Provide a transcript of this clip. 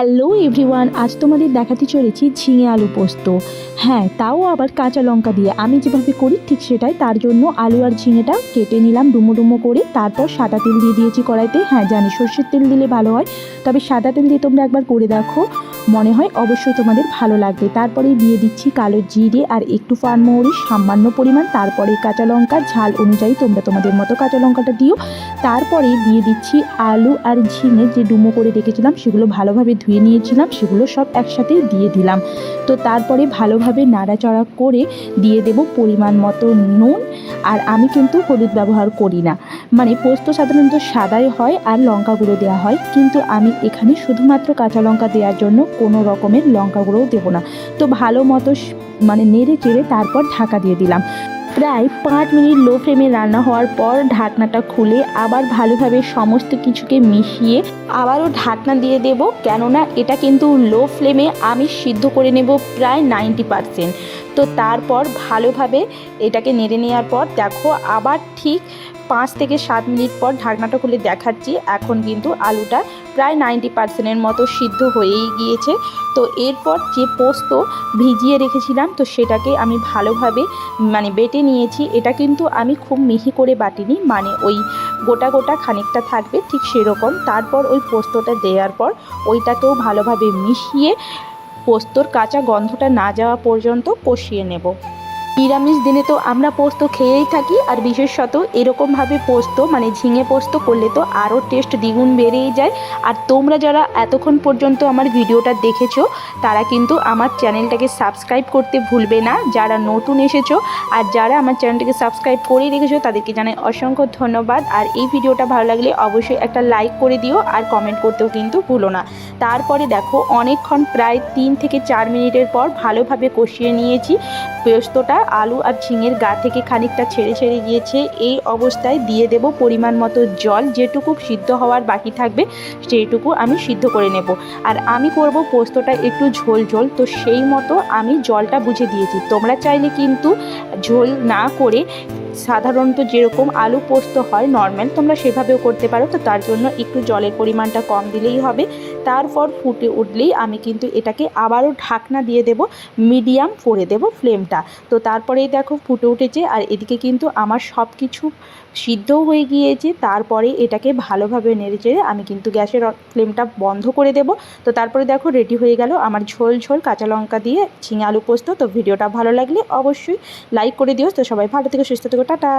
Hello everyone আজ তোমাদের দেখাতে চলেছি ঝিঙে আলু পোস্ত। হ্যাঁ তাও আবার কাঁচা লঙ্কা দিয়ে। আমি যেভাবে করি, ঠিক সেটাই। তার জন্য আলু আর ঝিঙেটা কেটে নিলাম ডুমো ডুমো করে। তারপর সাদা তেল দিয়ে দিয়েছি কড়াইতে। হ্যাঁ জানি সর্ষের তেল দিলে ভালো হয়। তবে সাদা তেল দিয়ে তোমরা একবার করে দেখো। মনে হয় অবশ্যই তোমাদের ভালো লাগবে। তারপরে দিয়ে দিচ্ছি কালো জিরে আর একটু পানমৌরি সামান্য পরিমাণ, তারপরে কাঁচা লঙ্কা ঝাল অনুযায়ী তোমরা তোমাদের মতো কাঁচা লঙ্কাটা দিও। তারপরে দিয়ে দিচ্ছি আলু আর ঝিঙে যে ডুমো করে রেখেছিলাম, সেগুলো ভালোভাবে ধুয়ে নিয়েছিলাম, সেগুলো সব একসাথে দিয়ে দিলাম। তো তারপরে ভালোভাবে নাড়াচড়া করে দিয়ে দেব পরিমাণ মতো নুন আর আমি কিন্তু হলুদ ব্যবহার করি না। মানে পোস্ত সাধারণত সাদাই হয় আর লঙ্কা গুঁড়ো দেওয়া হয়। কিন্তু আমি এখানে শুধুমাত্র কাঁচা লঙ্কা দেওয়ার জন্য কোনো রকমের লঙ্কা গুঁড়োও দেবো না। তো ভালো মতো মানে নেড়ে চেড়ে তারপর ঢাকা দিয়ে দিলাম। প্রায় পাঁচ মিনিট লো ফ্লেমে রান্না হওয়ার পর ঢাকনাটা খুলে আবার ভালোভাবে সমস্ত কিছুকে মিশিয়ে আবারও ঢাকনা দিয়ে দেব। কেননা এটা কিন্তু লো ফ্লেমে আমি সিদ্ধ করে নেব প্রায় নাইনটি পারসেন্ট তো তারপর ভালোভাবে এটাকে নেড়ে নেওয়ার পর দেখো আবার ঠিক পাঁচ থেকে সাত মিনিট পর ঢাকনাটা খুলে দেখাচ্ছি। এখন কিন্তু আলুটা প্রায় নাইনটি পার্সেন্টের মতো সিদ্ধ হয়েই গিয়েছে। তো এরপর যে পোস্ত ভিজিয়ে রেখেছিলাম, তো সেটাকে আমি ভালোভাবে মানে বেটে নিয়েছি। এটা কিন্তু আমি খুব মিহি করে বাটিনি মানে ওই গোটা গোটা খানিকটা থাকবে ঠিক সেরকম। তারপর ওই পোস্তটা দেওয়ার পর ওইটাকেও ভালোভাবে মিশিয়ে পোস্তর কাঁচা গন্ধটা না যাওয়া পর্যন্ত কষিয়ে নেব। নিরামিষ দিনে তো আমরা পোস্ত খেয়েই থাকি, আর বিশেষত এরকমভাবে পোস্ত মানে ঝিঙে পোস্ত করলে তো আরও টেস্ট দ্বিগুণ বেড়েই যায়। আর তোমরা যারা এতক্ষণ পর্যন্ত আমার ভিডিওটা দেখেছ, তারা কিন্তু আমার চ্যানেলটাকে সাবস্ক্রাইব করতে ভুলবে না, যারা নতুন এসেছ, আর যারা আমার চ্যানেলটাকে সাবস্ক্রাইব করেই রেখেছো, তাদেরকে জানাই অসংখ্য ধন্যবাদ। আর এই ভিডিওটা ভালো লাগলে অবশ্যই একটা লাইক করে দিও, আর কমেন্ট করতেও কিন্তু ভুলো না। তারপরে দেখো, অনেকক্ষণ প্রায় তিন থেকে চার মিনিটের পর ভালোভাবে কষিয়ে নিয়েছি পেস্তটা। আলু আর ঝিঙের গা থেকে খানিকটা ছেড়ে ছেড়ে গিয়েছে, এই অবস্থায় দিয়ে দেব পরিমাণ মতো জল, যেটুকু সিদ্ধ হওয়ার বাকি থাকবে সেইটুকু আমি সিদ্ধ করে নেব। আর আমি করব পোস্তটা একটু ঝোল ঝোল, তো সেই মতো আমি জলটা বুঝে দিয়েছি। তোমরা চাইলে কিন্তু ঝোল না করে সাধারণত যেরকম আলু পোস্ত হয় নর্মাল তোমরা সেভাবেও করতে পারো। তো তার জন্য একটু জলের পরিমাণটা কম দিলেই হবে। তারপর ফুটে উঠলেই আমি কিন্তু এটাকে আবারও ঢাকনা দিয়ে দেব মিডিয়াম করে দেব ফ্লেমটা তো তারপরেই দেখো ফুটে উঠেছে আর এদিকে কিন্তু আমার সব কিছু সিদ্ধও হয়ে গিয়েছে। তারপরে এটাকে ভালোভাবে নেড়ে চেড়ে আমি কিন্তু গ্যাসের ফ্লেমটা বন্ধ করে দেব। তো তারপরে দেখো রেডি হয়ে গেল আমার ঝোল ঝোল কাঁচা লঙ্কা দিয়ে ঝিঙে আলু পোস্ত। তো ভিডিওটা ভালো লাগলে অবশ্যই লাইক করে দিও। তো সবাই ভালো থেকে, সুস্থ থেকো টাটা।